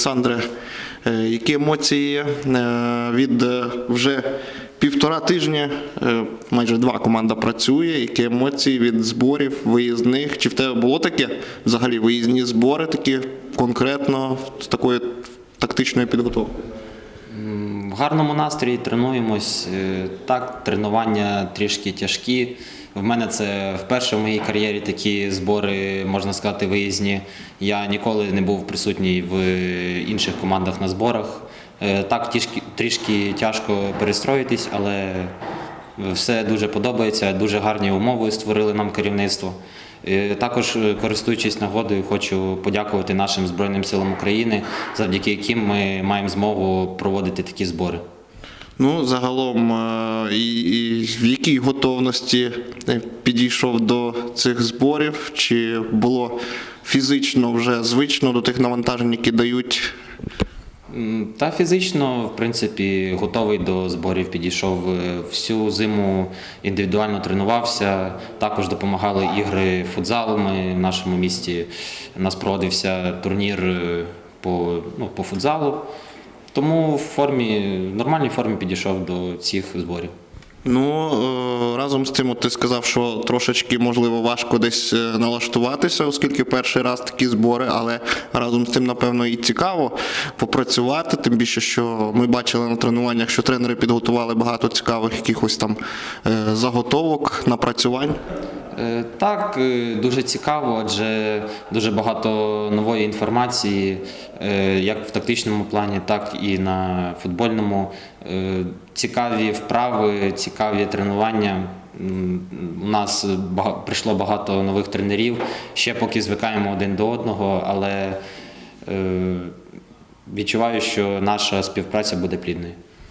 Олександре, е, які емоції е, від е, вже півтора тижня, майже два команда працює. Які емоції від зборів виїзних? Чи в тебе було таке взагалі виїзні збори, такі конкретно з такою тактичною підготовкою? В гарному настрої тренуємось. Так, тренування трішки тяжкі. В мене це вперше в моїй кар'єрі такі збори, можна сказати, виїзні. Я ніколи не був присутній в інших командах на зборах. Е, Так, трішки, тяжко перестроїтись, але все дуже подобається. Дуже гарні умови створили нам керівництво. Е, Також, е, користуючись нагодою, хочу подякувати нашим Збройним силам України, завдяки яким ми маємо змогу проводити такі збори. Ну, загалом, е, і, і в якій готовності е, підійшов до цих зборів? Чи було фізично вже звично до тих навантажень, які дають? Та фізично, в принципі, готовий до зборів. Підійшов е, всю зиму, індивідуально тренувався. Також допомагали ігри футзалу. Ми в нашому місті нас проводився турнір по, ну, по футзалу. Тому в формі, в нормальній формі підійшов до цих зборів. Ну, е, разом з тим, ти сказав, що трошечки, можливо, важко десь е, налаштуватися, оскільки перший раз такі збори, але разом з тим, напевно, і цікаво попрацювати. Тим більше, що ми бачили на тренуваннях, що тренери підготували багато цікавих якихось там е, заготовок, напрацювань. Е, Так, е, дуже цікаво, адже дуже багато нової інформації, е, як в тактичному плані, так і на футбольному. Цікаві вправи, цікаві тренування. У нас прийшло багато нових тренерів. Ще поки звикаємо один до одного, але відчуваю, що наша співпраця буде плідною.